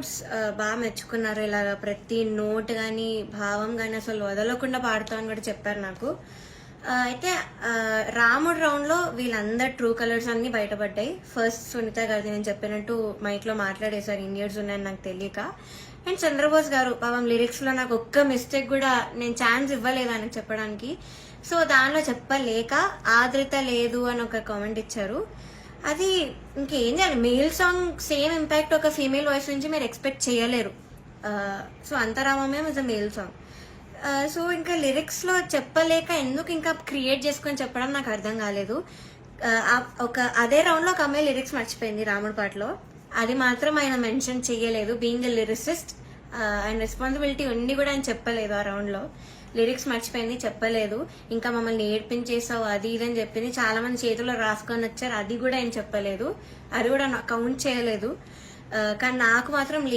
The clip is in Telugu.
ఎపిసోడ్స్ uh, బాగా మెచ్చుకున్నారు. ఇలా ప్రతి నోట్ కానీ భావం కానీ అసలు వదలకుండా పాడతామని కూడా చెప్పారు నాకు. Uh, అయితే uh, రాముడు రౌండ్లో వీళ్ళందరు ట్రూ కలర్స్ అన్ని బయటపడ్డాయి. ఫస్ట్ సునీత గారిది నేను చెప్పినట్టు మైక్లో మాట్లాడేశారు. ఇండియర్స్ ఉన్నాయని నాకు తెలియక. అండ్ చంద్రబోస్ గారు పాపం లిరిక్స్లో నాకు ఒక్క మిస్టేక్ కూడా నేను ఛాన్స్ ఇవ్వలేదు ఆయనకు చెప్పడానికి. సో దానిలో చెప్పలేక ఆదృత లేదు అని ఒక కామెంట్ ఇచ్చారు. అది ఇంకేం చేయాలి మేల్ సాంగ్ సేమ్ ఇంపాక్ట్ ఒక ఫీమేల్ వాయిస్ నుంచి మీరు ఎక్స్పెక్ట్ చేయలేరు. So అంతరామమే is a male song so ఇంకా లిరిక్స్లో చెప్పలేక ఎందుకు ఇంకా క్రియేట్ చేసుకొని చెప్పడం నాకు అర్థం కాలేదు. ఒక అదే రౌండ్లో ఒక అమ్మాయి లిరిక్స్ మర్చిపోయింది రాముడి పాటలో. అది మాత్రం ఆయన మెన్షన్ చేయలేదు. బీయింగ్ ద లిరిసిస్ట్ ఆయన రెస్పాన్సిబిలిటీ ఉండి కూడా ఆయన చెప్పలేదు ఆ రౌండ్లో. లిరిక్స్ మర్చిపోయింది చెప్పలేదు. ఇంకా మమ్మల్ని ఏడ్పించేసావు అది ఇది అని చెప్పింది. చాలా మంది చేతిలో రాసుకొని వచ్చారు అది కూడా ఆయన చెప్పలేదు. అది కూడా కౌంట్ చేయలేదు. కానీ నాకు మాత్రం